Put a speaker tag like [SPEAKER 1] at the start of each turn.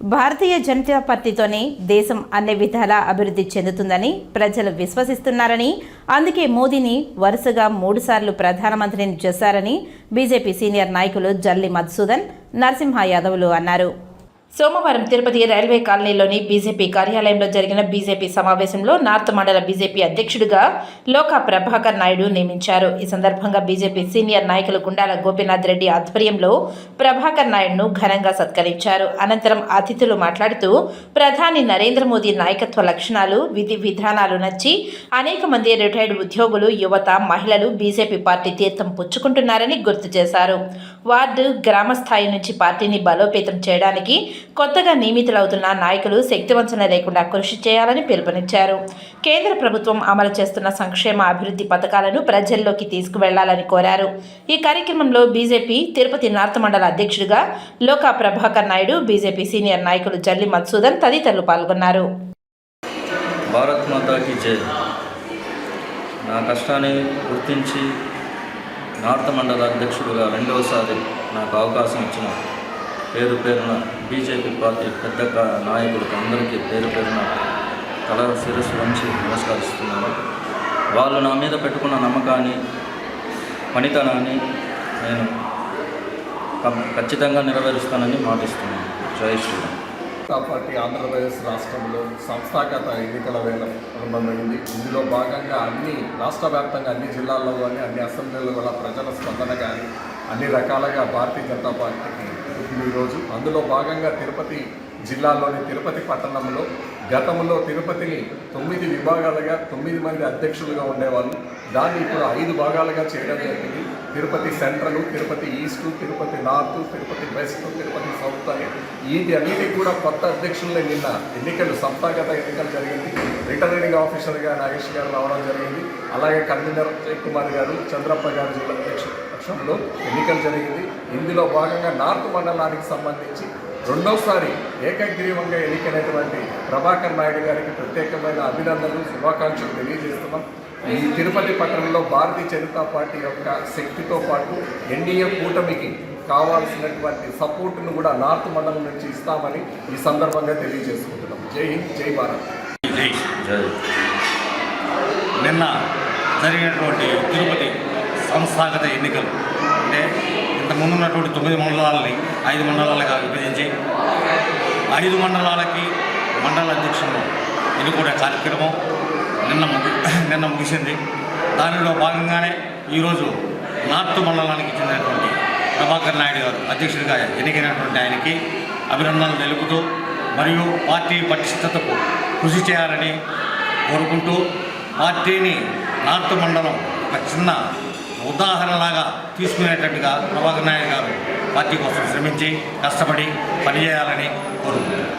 [SPEAKER 1] భారతీయ జనతా పార్టీతోనే దేశం అన్ని విధాలా అభివృద్ధి చెందుతుందని ప్రజలు విశ్వసిస్తున్నారని అందుకే మోదీని వరుసగా మూడుసార్లు ప్రధానమంత్రిని చేశారని బీజేపీ సీనియర్ నాయకులు జల్లి మధుసూదన్ నరసింహ యాదవ్లు అన్నారు. సోమవారం తిరుపతి రైల్వే కాలనీలోని బీజేపీ కార్యాలయంలో జరిగిన బీజేపీ సమావేశంలో నార్త్ మండల బీజేపీ అధ్యక్షుడిగా లోకా ప్రభాకర్ నాయుడు నియమించారు. ఈ సందర్భంగా బీజేపీ సీనియర్ నాయకులు గుండాల గోపీనాథ్ రెడ్డి ఆధ్వర్యంలో ప్రభాకర్ నాయుడును ఘనంగా సత్కరించారు. అనంతరం అతిథులు మాట్లాడుతూ ప్రధాని నరేంద్ర మోదీ నాయకత్వ లక్షణాలు విధి విధానాలు నచ్చి అనేక మంది రిటైర్డ్ ఉద్యోగులు యువత మహిళలు బీజేపీ పార్టీ తీర్థం పుచ్చుకుంటున్నారని గుర్తు చేశారు. వార్డు గ్రామ స్థాయి నుంచి పార్టీని బలోపేతం చేయడానికి కొత్తగా నియమితులవుతున్న నాయకులు శక్తివంచన లేకుండా కృషి చేయాలని పిలుపునిచ్చారు. కేంద్ర ప్రభుత్వం అమలు చేస్తున్న సంక్షేమ అభివృద్ధి పథకాలను ప్రజల్లోకి తీసుకువెళ్ళాలని కోరారు. ఈ కార్యక్రమంలో బీజేపీ తిరుపతి నార్త్ మండల అధ్యక్షుడిగా లోకా ప్రభాకర్ నాయుడు బీజేపీ సీనియర్ నాయకులు జల్లి మధుసూదన్ తదితరులు పాల్గొన్నారు.
[SPEAKER 2] భారత్ మాతాకి జై. నా కష్టాన్ని గుర్తించి నార్త్ మండల అధ్యక్షుడుగా రెండవసారి నాకు అవకాశం ఇచ్చిన పేరు పేరున బీజేపీ పార్టీ పెద్ద నాయకులకు అందరికీ పేరు పేరున తల శిరస్సు వంచి నమస్కరిస్తున్నాను. వాళ్ళు నా మీద పెట్టుకున్న నమ్మకాన్ని పనితనాన్ని నేను కం- ఖచ్చితంగా నెరవేరుస్తానని మాటిస్తున్నాను. జై శ్రీరామ్.
[SPEAKER 3] పార్టీ ఆంధ్రప్రదేశ్ రాష్ట్రంలో సంస్థాగత ఎన్నికల వేళ ప్రారంభమైంది. ఇందులో భాగంగా అన్ని రాష్ట్ర వ్యాప్తంగా అన్ని జిల్లాల్లో కానీ అన్ని అసెంబ్లీలో కూడా ప్రజల స్పందన కానీ అన్ని రకాలుగా భారతీయ జనతా పార్టీకి ఉంది ఈరోజు అందులో భాగంగా తిరుపతి జిల్లాలోని తిరుపతి పట్టణంలో గతంలో తిరుపతిని తొమ్మిది విభాగాలుగా తొమ్మిది మంది అధ్యక్షులుగా ఉండేవాళ్ళు. దాన్ని ఇప్పుడు ఐదు భాగాలుగా చేయడం జరిగింది. Tirupati central Tirupati east Tirupati north Tirupati west Tirupati south అని. వీటి అన్నిటికీ కూడా కొత్త అధ్యక్షులనే నిన్న ఎన్నికలు సంస్థాగత ఎన్నికలు జరిగింది. రిటర్నింగ్ ఆఫీసర్గా నాగేష్ గారు రావడం జరిగింది. అలాగే కన్వీనర్ కుమార్ గారు చంద్రప్ప గారు రాష్ట్రంలో ఎన్నికలు జరిగింది. ఇందులో భాగంగా నార్త్ మండలానికి సంబంధించి రెండోసారి ఏకగ్రీవంగా ఎన్నికైనటువంటి ప్రభాకర్ నాయుడు గారికి ప్రత్యేకమైన అభినందనలు శుభాకాంక్షలు తెలియజేస్తున్నాం. ఈ తిరుపతి పట్టణంలో భారతీయ జనతా పార్టీ యొక్క శక్తితో పాటు ఎన్డీఏ కూటమికి కావాల్సినటువంటి సపోర్టును కూడా నార్త్ మండలం నుంచి ఇస్తామని ఈ సందర్భంగా తెలియజేసుకుంటున్నాం. జై హింద్ జై భారత్.
[SPEAKER 2] జై
[SPEAKER 4] నిన్న జరిగినటువంటి తిరుపతి సంస్థాగత ఎన్నికలు. అంటే ఇంతకుముందు ఉన్నటువంటి తొమ్మిది మండలాలని ఐదు మండలాలుగా విభజించి ఐదు మండలాలకి మండల అధ్యక్షులను ఎన్నుకునే కార్యక్రమం నిన్న ముగి నిన్న ముగిసింది. దానిలో భాగంగానే ఈరోజు నార్త్ మండలానికి చెందినటువంటి ప్రభాకర్ నాయుడు గారు అధ్యక్షుడిగా ఎన్నికైనటువంటి ఆయనకి అభినందనలు తెలుపుతూ మరియు పార్టీ పటిష్టతకు కృషి చేయాలని కోరుకుంటూ పార్టీని నార్త్ మండలం ఒక చిన్న ఉదాహరణలాగా తీసుకునేటట్టుగా ప్రభాకర్ నాయుడు గారు పార్టీ కోసం శ్రమించి కష్టపడి పనిచేయాలని కోరుకుంటున్నాను